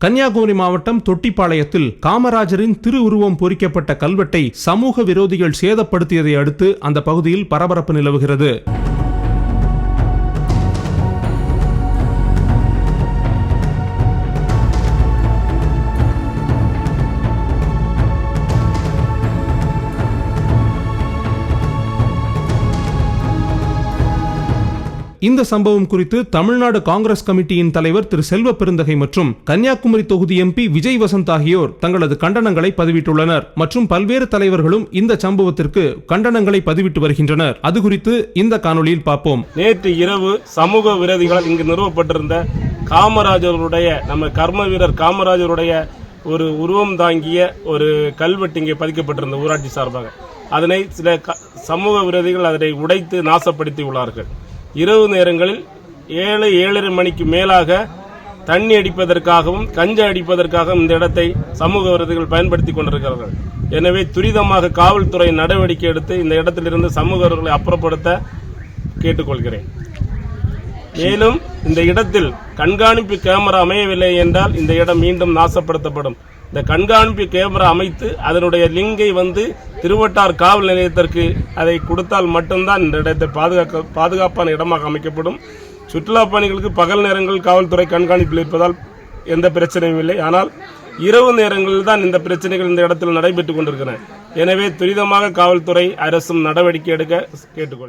கன்னியாகுமரி மாவட்டம் தொட்டிப்பாளையத்தில் காமராஜரின் திருவுருவம் பொறிக்கப்பட்ட கல்வெட்டை சமூக விரோதிகள் சேதப்படுத்தியதை அடுத்து அந்த பகுதியில் பரபரப்பு நிலவுகிறது. இந்த சம்பவம் குறித்து தமிழ்நாடு காங்கிரஸ் கமிட்டியின் தலைவர் திரு செல்வ பெருந்தகை மற்றும் கன்னியாகுமரி தொகுதி எம்பி விஜய் வசந்த் ஆகியோர் தங்களது கண்டனங்களை பதிவிட்டுள்ளனர் மற்றும் பல்வேறு தலைவர்களும் இந்த சம்பவத்திற்கு கண்டனங்களை பதிவிட்டு வருகின்றனர். அது குறித்து இந்த காணொலியில் பார்ப்போம். நேற்று இரவு சமூக விரோதிகளால் இங்கு நிறுவப்பட்டிருந்த காமராஜருடைய நம்ம கர்ம வீரர் காமராஜருடைய ஒரு உருவம் தாங்கிய ஒரு கல்வெட்டு இங்கே பதிக்கப்பட்டிருந்த ஊராட்சி சார்பாக. அதனை சில க- சமூக விரோதிகள் அதனை உடைத்து நாசப்படுத்தி உள்ளார்கள் இரவு நேரங்களில் ஏழு ஏழரை மணிக்கு மேலாக தண்ணி அடிப்பதற்காகவும் கஞ்சா அடிப்பதற்காகவும் இந்த இடத்தை சமூக விரோதிகள் பயன்படுத்தி கொண்டிருக்கிறார்கள். எனவே துரிதமாக காவல்துறை நடவடிக்கை எடுத்து இந்த இடத்திலிருந்து சமூகவர்களை அப்புறப்படுத்த கேட்டுக்கொள்கிறேன். மேலும் இந்த இடத்தில் கண்காணிப்பு கேமரா அமையவில்லை என்றால் இந்த இடம் மீண்டும் நாசப்படுத்தப்படும். இந்த கண்காணிப்பு கேமரா அமைத்து அதனுடைய லிங்கை வந்து திருவட்டார் காவல் நிலையத்திற்கு அதை கொடுத்தால் மட்டும்தான் இந்த இடத்தை பாதுகாக்க பாதுகாப்பான இடமாக அமைக்கப்படும். சுற்றுலா பயணிகளுக்கு பகல் நேரங்களில் காவல்துறை கண்காணிப்பில் இருப்பதால் எந்த பிரச்சனையும் இல்லை. ஆனால் இரவு நேரங்களில் தான் இந்த பிரச்சனைகள் இந்த இடத்தில் நடைபெற்றுக் கொண்டிருக்கிறன எனவே துரிதமாக காவல்துறை அரசும் நடவடிக்கை எடுக்க கேட்டுக்கொள்கிறேன்.